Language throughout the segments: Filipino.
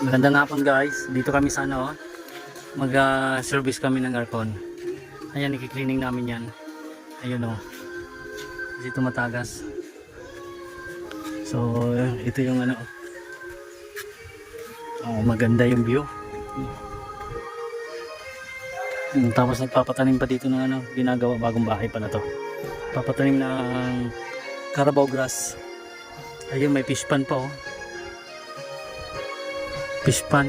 Magandang hapon guys. Dito kami sa ano, mag-service kami ng aircon. Ayan, ikiklining namin yan. Ayun o. Kasi tumatagas. So, ito yung ano. Oh, maganda yung view. Hmm, Tapos nagpapatanim pa dito ng ano, ginagawa bagong bahay pa na to. Papatanim ng Carabao grass. Ayun, may fish pan pa oh. Fish pan.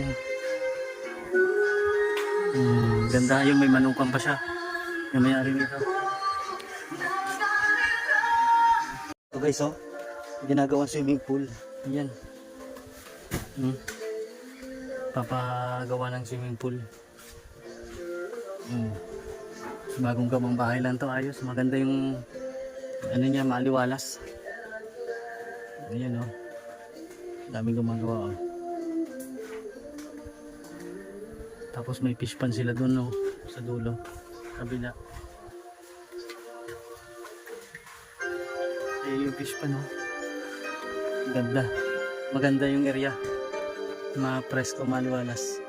Hmm, ganda yung may manukan pa siya. Yung may ari nito. So guys, oh. Ginagawang swimming pool. Ayan. Hmm. Papagawa ng swimming pool. Hmm. Bagong gawang bahay lang to. Ayos. Maganda yung ano niya, maliwalas. Ayan, oh. Daming gumagawa, oh. Tapos may fish pan sila doon no, sa dulo. Kabila. Eh yung fish pan no. Ganda. Maganda yung area. Ma-presko, maliwalas.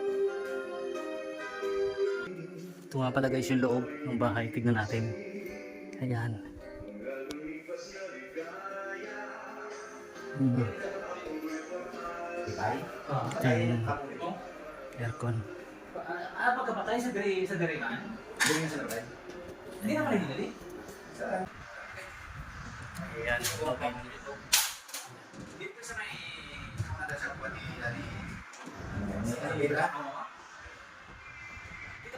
Ito nga pala guys yung loob ng bahay. Tignan natin. Ayan. Hmm. Ayan. Aircon. Ah, pagkapatay sa diri sa diri man. Diri sa diri. Hindi na pala diri. Ayan. Okay. Dito sa may kada sa pwede dali. Sa dira.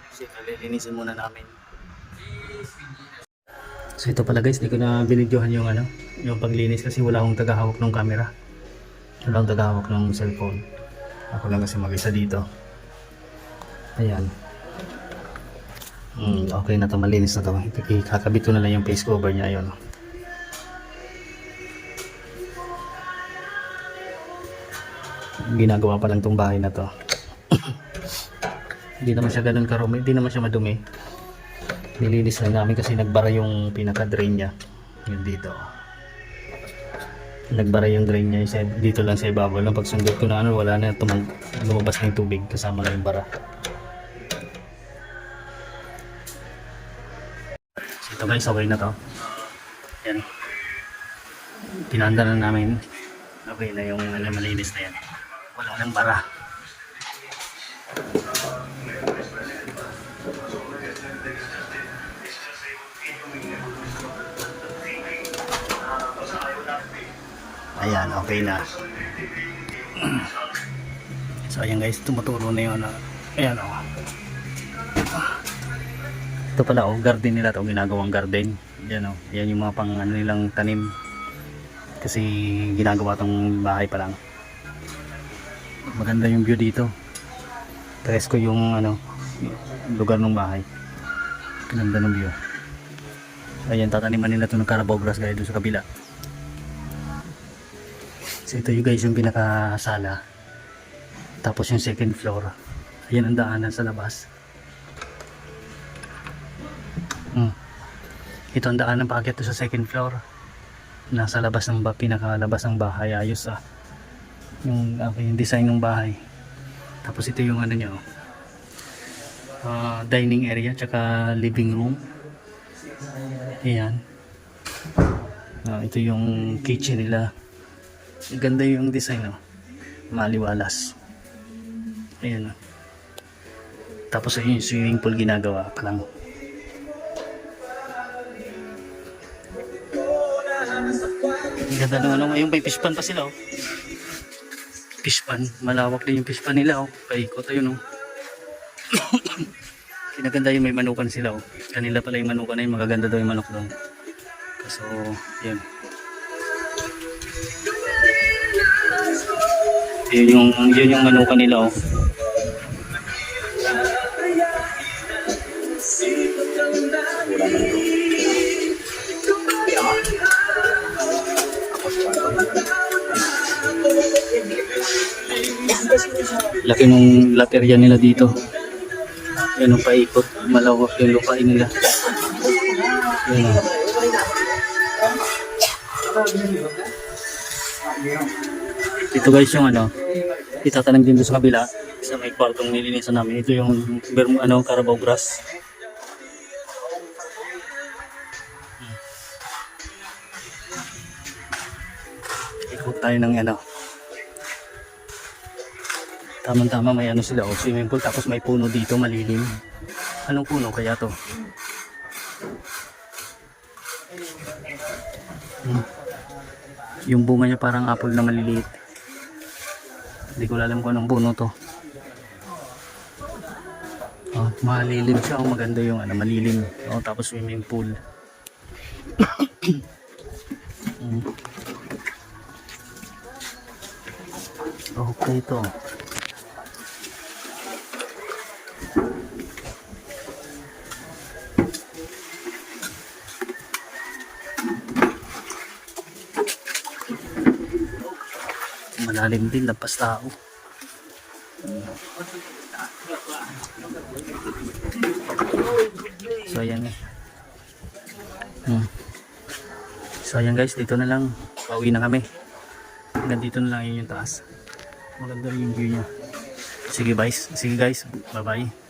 Kasi kalilinisin muna namin. So ito pala guys, di ko na binidyohan yung ano, yung paglinis kasi wala akong tagahawak ng camera. Wala akong tagahawak ng cellphone. Ako lang kasi mag-isa dito. Ayan. Hmm, okay na to, malinis na to. Ikakabit ko na lang yung face cover niya yun. Ginagawa pa lang tong bahay na to. Hindi naman siya ganun karumi, hindi naman siya madumi. Nilinis lang namin kasi nagbara yung pinaka-drain niya. Yun dito. Nagbara yung drain niya isa, dito lang sa ibabaw lang. Pag sundot ko na ano, wala na tumag, lumabas na yung tubig kasama na yung bara. Ito guys, okay na to. Yan. Pinanda na namin. Okay na yung ano, malinis na yan. Wala nang bara. Ayan, okay na. So ayan guys, tumuturo na yung ano. Ayan o. Ito pala oh, garden nila to, ginagawang garden. Yan oh, yan yung mga pang ano nilang tanim. Kasi ginagawa tong bahay pa lang. Maganda yung view dito. Presko yung ano, lugar ng bahay. Ganda ng view. Ayan, tataniman nila ito ng Carabao grass guys doon sa kabila. So ito yung guys yung pinakasala. Tapos yung second floor. Ayan ang daanan sa labas. Hmm. Ito ang daanan paakyat to sa second floor. Nasa labas ng ba, pinakalabas ng bahay. Ayos ah. Yung, okay, yung design ng bahay. Tapos ito yung ano nyo. ah, dining area tsaka living room. Ayan. Ah, ito yung kitchen nila. Ganda yung design, no? Maliwalas. Ayan? Tapos ayun yung swimming pool ginagawa pa lang. Ang ganda ng ano, yung may fish pan pa sila, oh. Fish pan, malawak din yung fish pan nila, oh. Paikot, ayun, oh. Kinaganda yung may manukan sila, oh. Kanila pala yung manukan na yun, magaganda daw yung manok doon. Kaso, yun. Yun yung, yun yung manukan nila, oh. Laki nung lot area nila dito. Yan ang paikot. Malawak yung lupain nila. Yan. Ito guys yung ano. Itatanim din sa kabila. Sa may kwartong nilinisan namin. Ito yung berm, ano, Carabao grass. Ikot tayo ng ano. Tamang-tama may ano sila, oh, swimming pool. Tapos may puno dito, malilim. Anong puno kaya to? Hmm. Yung bunga niya parang apple na maliliit. Hindi ko alam kung anong puno to. Oh, malilim siya. Oh, maganda yung ano, malilim. Oh, tapos swimming pool. Hmm. Okay to. Malalim din, lampas tao. So ayan eh. Hmm. So ayan guys, dito na lang. Pauwi na kami. Hanggang dito na lang yun yung taas. Maganda rin yung view niya. Sige guys, sige guys, bye bye.